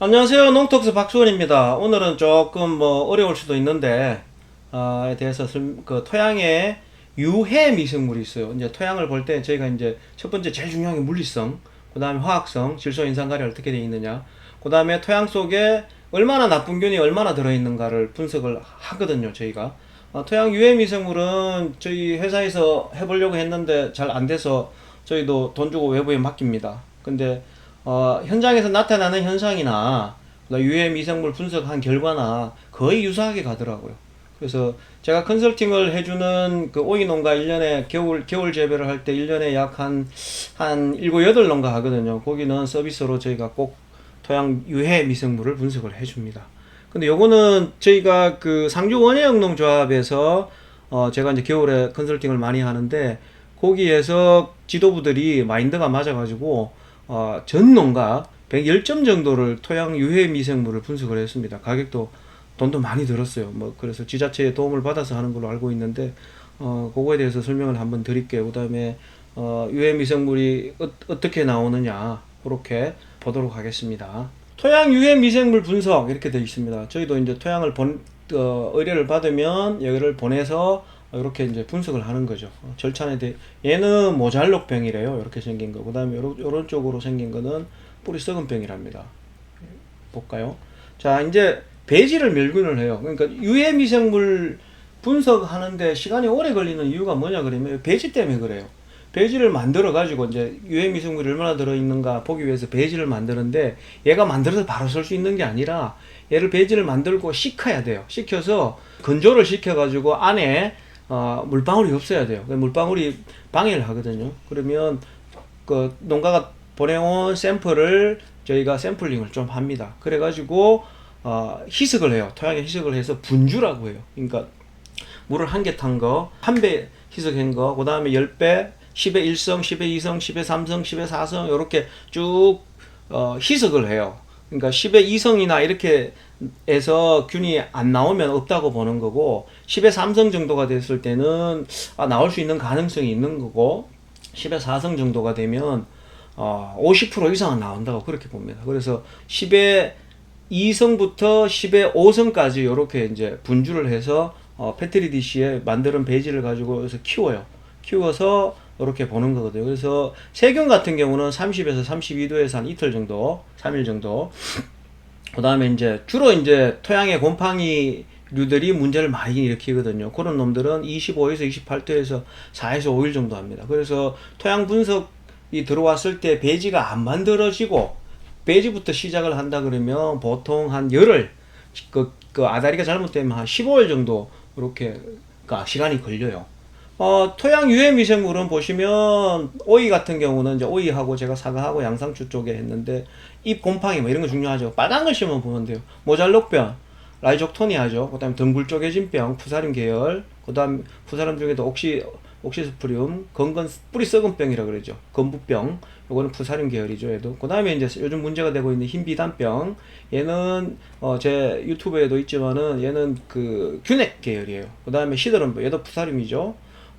안녕하세요. 농톡스 박수원입니다. 오늘은 조금 뭐 어려울 수도 있는데, 어, 에 대해서 설- 그 토양에 유해 미생물이 있어요. 이제 토양을 볼 때 저희가 이제 첫 번째 제일 중요한 게 물리성, 그 다음에 화학성, 질소, 인산가리 어떻게 되어 있느냐, 그 다음에 토양 속에 얼마나 나쁜 균이 얼마나 들어있는가를 분석을 하거든요. 저희가. 어, 토양 유해 미생물은 저희 회사에서 해보려고 했는데 잘 안 돼서 저희도 돈 주고 외부에 맡깁니다. 근데 어, 현장에서 나타나는 현상이나 그다음에 유해 미생물 분석한 결과나 거의 유사하게 가더라고요. 그래서 제가 컨설팅을 해주는 그 오이 농가 1년에 겨울, 겨울 재배를 할 때 1년에 약 한, 한 7, 8 농가 하거든요. 거기는 서비스로 저희가 꼭 토양 유해 미생물을 분석을 해줍니다. 근데 요거는 저희가 그 상주 원예영 농 조합에서 어, 제가 이제 겨울에 컨설팅을 많이 하는데 거기에서 지도부들이 마인드가 맞아가지고 어, 전 농가 110점 정도를 토양 유해 미생물을 분석을 했습니다. 가격도 돈도 많이 들었어요. 뭐 그래서 지자체의 도움을 받아서 하는 걸로 알고 있는데 어 그거에 대해서 설명을 한번 드릴게요. 그다음에 어 유해 미생물이 어, 어떻게 나오느냐 그렇게 보도록 하겠습니다. 토양 유해 미생물 분석 이렇게 되어 있습니다. 저희도 이제 토양을 본 어, 의뢰를 받으면 여기를 보내서 이렇게 이제 분석을 하는 거죠. 어, 절차에 대해 얘는 모잘록병이래요. 이렇게 생긴 거. 그다음에 요런, 쪽으로 생긴 거는 뿌리 썩은 병이랍니다. 볼까요? 자, 이제 배지를 멸균을 해요. 그러니까 유해 미생물 분석하는데 시간이 오래 걸리는 이유가 뭐냐 그러면 배지 때문에 그래요. 배지를 만들어 가지고 이제 유해 미생물이 얼마나 들어 있는가 보기 위해서 배지를 만드는데 얘가 만들어서 바로 쓸 수 있는 게 아니라 얘를 배지를 만들고 식혀야 돼요. 식혀서 건조를 시켜 가지고 안에 어, 물방울이 없어야 돼요. 그 물방울이 방해를 하거든요. 그러면 그 농가가 보내온 샘플을 저희가 샘플링을 좀 합니다. 그래가지고 어, 희석을 해요. 토양에 희석을 해서 분주라고 해요. 그러니까 물을 한 개 탄 거, 한 배 희석한 거, 그 다음에 10배, 10의 1성, 10의 2성, 10의 3성, 10의 4성, 이렇게 쭉, 어, 희석을 해요. 그러니까 10의 2성이나 이렇게 해서 균이 안 나오면 없다고 보는 거고, 10의 3성 정도가 됐을 때는, 아, 나올 수 있는 가능성이 있는 거고, 10의 4성 정도가 되면, 어, 50% 이상은 나온다고 그렇게 봅니다. 그래서 10의 2성부터 10의 5성까지 이렇게 이제 분주를 해서 어, 패트리 디시에 만드는 배지를 가지고 여기서 키워요. 키워서 이렇게 보는 거거든요. 그래서 세균 같은 경우는 30에서 32도에서 한 이틀 정도, 3일 정도. 그 다음에 이제 주로 이제 토양의 곰팡이 류들이 문제를 많이 일으키거든요. 그런 놈들은 25에서 28도에서 4에서 5일 정도 합니다. 그래서 토양 분석이 들어왔을 때 배지가 안 만들어지고 배지부터 시작을 한다 그러면 보통 한 열흘 그, 그 아다리가 잘못되면 한 15일 정도 이렇게 그 시간이 걸려요. 어, 토양 유해 미생물은 보시면 오이 같은 경우는 이제 오이하고 제가 사과하고 양상추 쪽에 했는데 잎 곰팡이 뭐 이런 거 중요하죠. 빨간 걸 심으면 보면 돼요. 모잘록병, 라이족토니아죠. 그다음에 덩굴 쪼개진 병, 푸사림 계열. 그다음 푸사림 중에도 옥시 옥시스프리움, 건건 뿌리 썩은 병이라 그러죠. 건부병. 요거는 푸사림 계열이죠. 얘도. 그다음에 이제 요즘 문제가 되고 있는 흰비단병. 얘는 어, 제 유튜브에도 있지만은 얘는 그 균핵 계열이에요. 그다음에 시드름병. 얘도 푸사림이죠.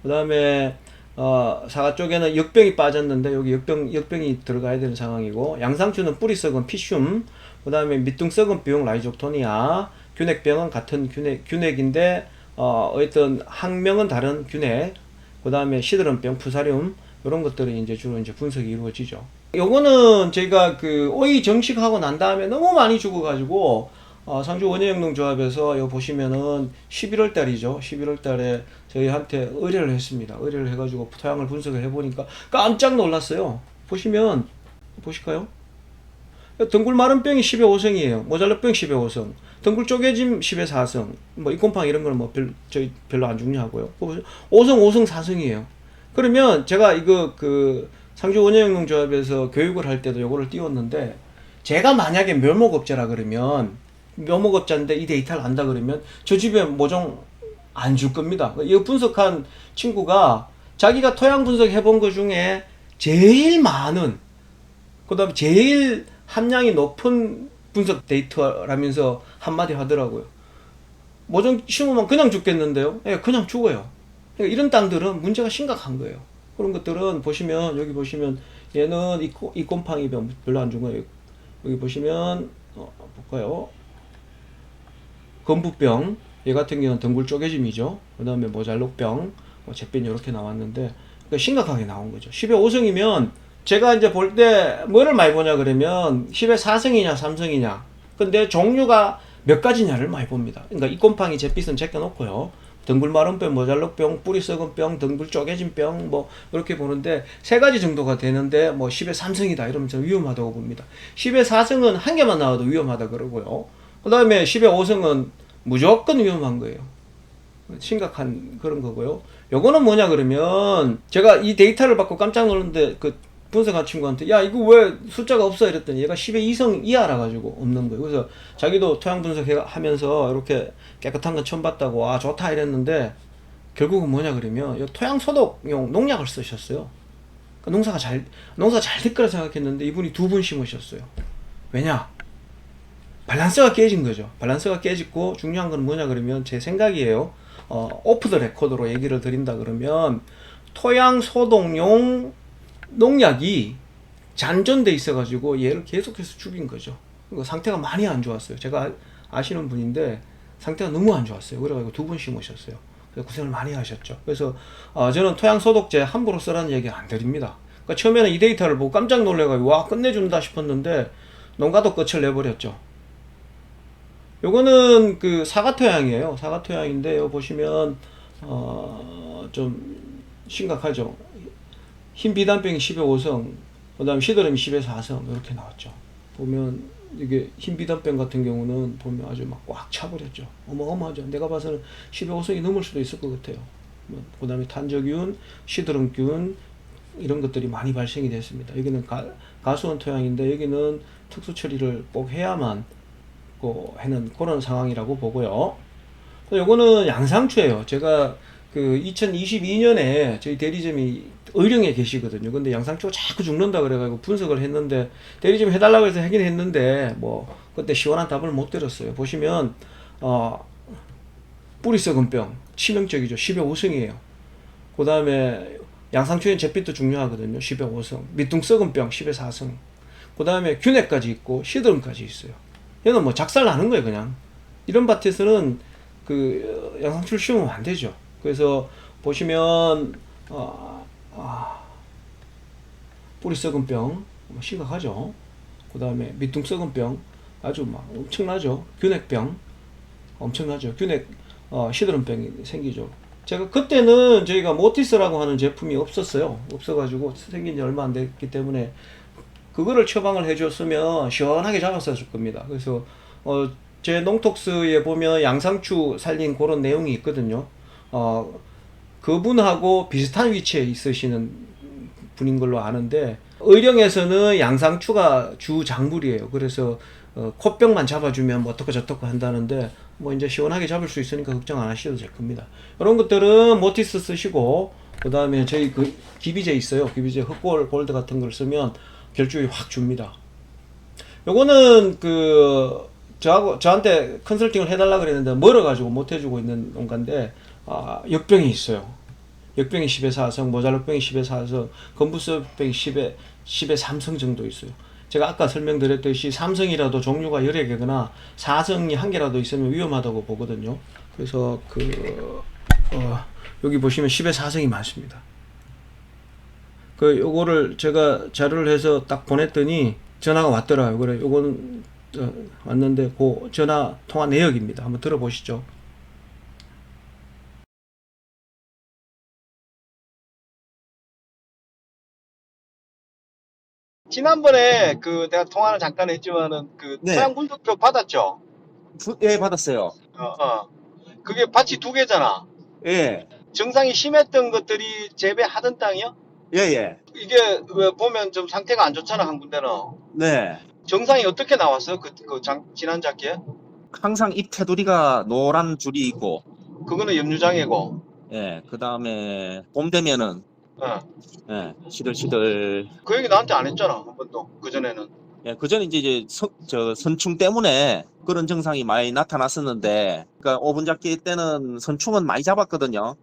그 다음에 어, 사과 쪽에는 역병이 빠졌는데 여기 역병 역병이 들어가야 되는 상황이고 양상추는 뿌리 썩은 피슘 그 다음에 밑둥 썩은 병 라이족토니아 균핵병은 같은 균핵 균핵인데 어 어떤 학명은 다른 균핵 그 다음에 시드름병 푸사륨 이런 것들이 이제 주로 이제 분석이 이루어지죠. 요거는 저희가 그 오이 정식하고 난 다음에 너무 많이 죽어가지고 어, 상주 원예영농조합에서 요 보시면은 11월 달이죠. 11월 달에 저희한테 의뢰를 했습니다. 의뢰를 해가지고 토양을 분석을 해보니까 깜짝 놀랐어요. 보시면 보실까요? 덩굴 마른 병이 10의 5성이에요. 모잘라병 10의 5성. 덩굴 쪼개짐 10의 4성. 뭐 이곰팡 이런 거는 뭐 별, 저희 별로 안 중요하고요. 5성, 5성 4성이에요. 그러면 제가 이거 그 상주 원예영농조합에서 교육을 할 때도 요거를 띄웠는데 제가 만약에 묘목업자라 그러면 묘목업자인데 이 데이터를 안다 그러면 저 집에 모종 안 줄 겁니다. 이거 분석한 친구가 자기가 토양 분석 해 본 것 중에 제일 많은 그다음에 제일 함량이 높은 분석 데이터라면서 한마디 하더라고요. 모종 심으면 그냥 죽겠는데요? 예, 그냥 죽어요. 그러니까 이런 땅들은 문제가 심각한 거예요. 그런 것들은 보시면 여기 보시면 얘는 이, 코- 이 곰팡이 병 별로 안준 거예요. 여기 보시면 어, 볼까요? 건부병 얘 같은 경우는 덩굴 쪼개짐이죠. 그 다음에 모잘록병, 뭐 잿빛 이렇게 나왔는데 그러니까 심각하게 나온 거죠. 10의 5승이면 제가 이제 볼 때 뭐를 많이 보냐 그러면 10의 4승이냐 3승이냐 근데 종류가 몇 가지냐를 많이 봅니다. 그러니까 이곰팡이 잿빛은 제껴놓고요. 덩굴 마른병, 모잘록병, 뿌리 썩은 병, 덩굴 쪼개진 병, 뭐 이렇게 보는데 세 가지 정도가 되는데 뭐 10의 3승이다 이러면서 위험하다고 봅니다. 10의 4승은 한 개만 나와도 위험하다 그러고요. 그 다음에 10의 5승은 무조건 위험한 거예요. 심각한 그런 거고요. 요거는 뭐냐 그러면 제가 이 데이터를 받고 깜짝 놀랐는데 그 분석한 친구한테 야 이거 왜 숫자가 없어 이랬더니 얘가 10의 2성 이하라 가지고 없는 거예요. 그래서 자기도 토양 분석하면서 이렇게 깨끗한 건 처음 봤다고 아 좋다 이랬는데 결국은 뭐냐 그러면 이 토양 소독용 농약을 쓰셨어요. 그러니까 농사가 잘 농사 잘 될 거라 생각했는데 이분이 두 분 심으셨어요. 왜냐? 밸런스가 깨진 거죠. 밸런스가 깨지고 중요한 건 뭐냐 그러면 제 생각이에요. 어, 오프 더 레코드로 얘기를 드린다 그러면 토양 소독용 농약이 잔존돼 있어가지고 얘를 계속해서 죽인 거죠. 그 상태가 많이 안 좋았어요. 제가 아- 아시는 분인데 상태가 너무 안 좋았어요. 그래가지고 두 번 심으셨어요. 고생을 많이 하셨죠. 그래서 어, 저는 토양 소독제 함부로 쓰라는 얘기 안 드립니다. 그러니까 처음에는 이 데이터를 보고 깜짝 놀래가지고 와 끝내준다 싶었는데 농가도 끝을 내버렸죠. 요거는 그 사과 토양이에요. 사과 토양인데 요 보시면 어 좀 심각하죠. 흰 비단병이 10에 5성, 그다음 시드름이 10에 4성 이렇게 나왔죠. 보면 이게 흰 비단병 같은 경우는 보면 아주 막 꽉 차버렸죠. 어마어마하죠. 내가 봐서는 10에 5성이 넘을 수도 있을 것 같아요. 뭐, 그다음에 탄저균, 시드름균 이런 것들이 많이 발생이 됐습니다. 여기는 가, 가수원 토양인데 여기는 특수 처리를 꼭 해야만 그 해는 그런 상황이라고 보고요. 요거는 양상추예요. 제가 그 2022년에 저희 대리점이 의령에 계시거든요. 근데 양상추가 자꾸 죽는다 그래가지고 분석을 했는데 대리점 해달라고 해서 하긴 했는데 뭐 그때 시원한 답을 못 들었어요. 보시면 어 뿌리 썩은 병 치명적이죠. 10의 5승이에요. 그 다음에 양상추엔 잿빛도 중요하거든요. 10의 5승. 밑둥 썩은 병 10의 4승. 그 다음에 균핵까지 있고 시드름까지 있어요. 얘는 뭐 작살 나는 거예요, 그냥. 이런 밭에서는 그 양상추를 심으면 안 되죠. 그래서 보시면 어, 아, 뿌리 썩은 병뭐 심각하죠. 그 다음에 밑둥 썩은 병 아주 막 엄청나죠. 균핵병 엄청나죠. 균핵 어, 시드름병이 생기죠. 제가 그때는 저희가 모티스라고 하는 제품이 없었어요. 없어가지고 생긴 지 얼마 안 됐기 때문에 그거를 처방을 해줬으면 시원하게 잡았었을 겁니다. 그래서 어, 제 농톡스에 보면 양상추 살린 그런 내용이 있거든요. 어, 그분하고 비슷한 위치에 있으시는 분인 걸로 아는데 의령에서는 양상추가 주 작물이에요. 그래서 어, 코병만 잡아주면 뭐 어떻고 저떻고 한다는데 뭐 이제 시원하게 잡을 수 있으니까 걱정 안 하셔도 될 겁니다. 이런 것들은 모티스 쓰시고 그 다음에 저희 그 기비제 있어요. 기비제 흑골 골드 같은 걸 쓰면 결주율이 확 줍니다. 요거는 그 저하고 저한테 컨설팅을 해달라 그랬는데 멀어가지고 못 해주고 있는 농가인데 아, 역병이 있어요. 역병이 10에 4성, 모잘록병이 10에 4성, 건부스병이 10에 10에 3성 정도 있어요. 제가 아까 설명드렸듯이 삼성이라도 종류가 여러 개거나 사성이 한 개라도 있으면 위험하다고 보거든요. 그래서 그 어, 여기 보시면 10에 4성이 많습니다. 그 요거를 제가 자료를 해서 딱 보냈더니 전화가 왔더라고요. 그래 요거는 어, 왔는데 그 전화 통화 내역입니다. 한번 들어보시죠. 지난번에 그 내가 통화를 잠깐 했지만은 그 네. 토양 분석표 받았죠? 부- 예, 받았어요. 어, 어. 그게 밭이 두 개잖아. 예, 증상이 심했던 것들이 재배하던 땅이요? 예, 예. 이게 왜 보면 좀 상태가 안 좋잖아 한 군데는. 네. 정상이 어떻게 나왔어요? 그, 그 장, 지난 작기에? 항상 잎 테두리가 노란 줄이 있고, 그거는 염류장애고. 예, 그 다음에 봄 되면은, 어. 예, 시들시들. 그 얘기 나한테 안 했잖아 한 번도 그 전에는. 예, 그 전에 이제, 이제 선, 저 선충 때문에 그런 증상이 많이 나타났었는데, 그러니까 오분 잡기 때는 선충은 많이 잡았거든요.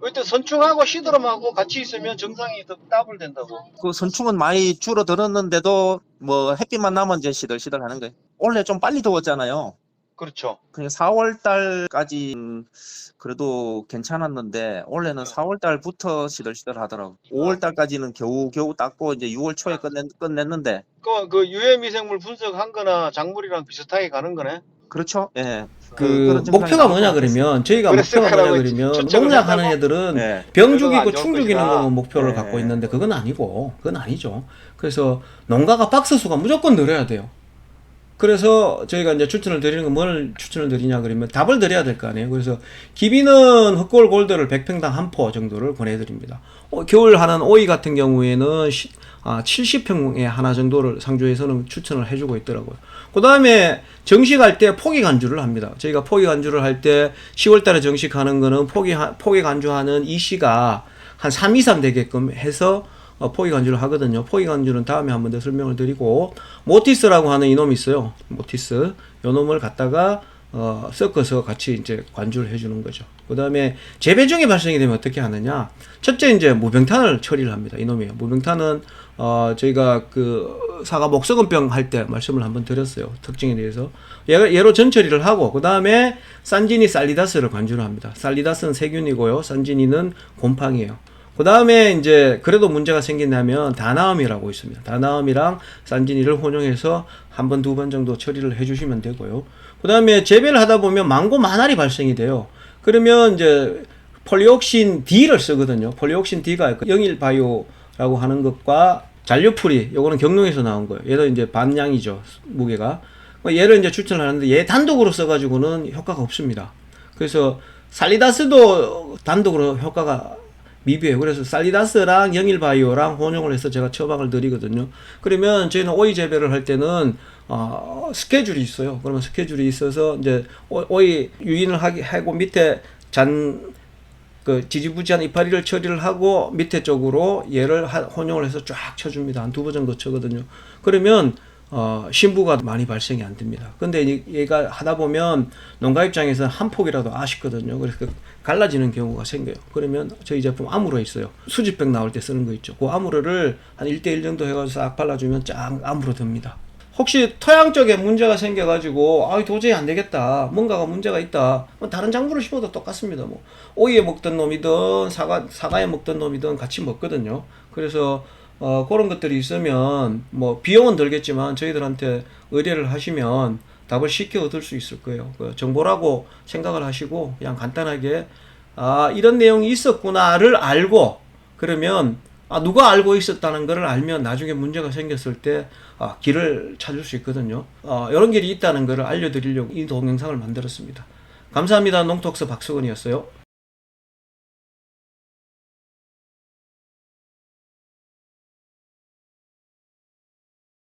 그때 선충하고 시드름하고 같이 있으면 정상이 더 더블 된다고. 그 선충은 많이 줄어들었는데도 뭐 햇빛만 나면 이제 시들시들 하는 거예요. 원래 좀 빨리 더웠잖아요. 그렇죠. 그냥 4월 달까지 그래도 괜찮았는데 원래는 4월 달부터 시들시들 하더라고. 5월 달까지는 겨우 겨우 닦고 이제 6월 초에 끝냈, 끝냈는데 그, 그 유해 미생물 분석한 거나 작물이랑 비슷하게 가는 거네. 그렇죠. 예. 그 증상이 목표가 뭐냐. 그러면 저희가 목표가 뭐냐 그러면 농약하는? 애들은 네. 병 죽이고 충 죽이는 것이다. 거 목표를 네. 갖고 있는데 그건 아니고 그건 아니죠. 그래서 농가가 박스 수가 무조건 늘어야 돼요. 그래서 저희가 이제 추천을 드리는 건 뭘 추천을 드리냐 그러면 답을 드려야 될 거 아니에요. 그래서 기비는 흑골 골드를 100평당 한 포 정도를 보내드립니다. 어, 겨울 하는 오이 같은 경우에는 시, 아, 70평에 하나 정도를 상주에서는 추천을 해주고 있더라고요. 그 다음에 정식할 때 포기 간주를 합니다. 저희가 포기 간주를 할 때 10월 달에 정식하는 거는 포기, 포기 간주하는 이 씨가 한 3 이상 되게끔 해서 어, 포기 간주를 하거든요. 포기 간주는 다음에 한 번 더 설명을 드리고 모티스라고 하는 이놈이 있어요. 모티스. 요 놈을 갖다가 어, 섞어서 같이 이제 관주를 해주는 거죠. 그 다음에 재배종이 발생이 되면 어떻게 하느냐? 첫째 이제 무병탄을 처리를 합니다. 이놈이에요. 무병탄은 어, 저희가 그 사과 목석은병 할 때 말씀을 한번 드렸어요. 특징에 대해서. 얘로 전처리를 하고 그 다음에 산지니 살리다스를 관주를 합니다. 살리다스는 세균이고요. 산지니는 곰팡이에요. 그 다음에 이제 그래도 문제가 생긴다면 다나음이라고 있습니다. 다나음이랑 산지니를 혼용해서 한 번, 두 번 정도 처리를 해주시면 되고요. 그 다음에 재배를 하다 보면 망고 만알이 발생이 돼요. 그러면 이제 폴리옥신 D를 쓰거든요. 폴리옥신 D가 그 영일 바이오라고 하는 것과 잔류풀이 요거는 경농에서 나온 거예요. 얘도 이제 반량이죠 무게가. 뭐 얘를 이제 추천을 하는데 얘 단독으로 써가지고는 효과가 없습니다. 그래서 살리다스도 단독으로 효과가 미비해요. 그래서 살리다스랑 영일바이오랑 혼용을 해서 제가 처방을 드리거든요. 그러면 저희는 오이 재배를 할 때는 어, 스케줄이 있어요. 그러면 스케줄이 있어서 이제 오- 오이 유인을 하기 하고 밑에 잔 그 지지부지한 이파리를 처리를 하고 밑에 쪽으로 얘를 하- 혼용을 해서 쫙 쳐줍니다. 한 두 번 정도 쳐거든요. 그러면 어, 신부가 많이 발생이 안 됩니다. 근데 이- 얘가 하다 보면 농가 입장에서는 한 폭이라도 아쉽거든요. 그래서 그 갈라지는 경우가 생겨요. 그러면 저희 제품 아무로 있어요. 수지병 나올 때 쓰는 거 있죠. 그 아무로를 한 1대1 정도 해가지고 싹 발라주면 쫙 아무로 듭니다. 혹시 토양 쪽에 문제가 생겨가지고 아 도저히 안 되겠다 뭔가가 문제가 있다 뭐 다른 작물을 심어도 똑같습니다 뭐 오이에 먹던 놈이든 사과 사과에 먹던 놈이든 같이 먹거든요 그래서 어 그런 것들이 있으면 뭐 비용은 들겠지만 저희들한테 의뢰를 하시면 답을 쉽게 얻을 수 있을 거예요 그 정보라고 생각을 하시고 그냥 간단하게 아 이런 내용이 있었구나를 알고 그러면 아 누가 알고 있었다는 것을 알면 나중에 문제가 생겼을 때 아, 길을 찾을 수 있거든요. 어, 이런 길이 있다는 것을 알려드리려고 이 동영상을 만들었습니다. 감사합니다. 농톡스 박수근이었어요.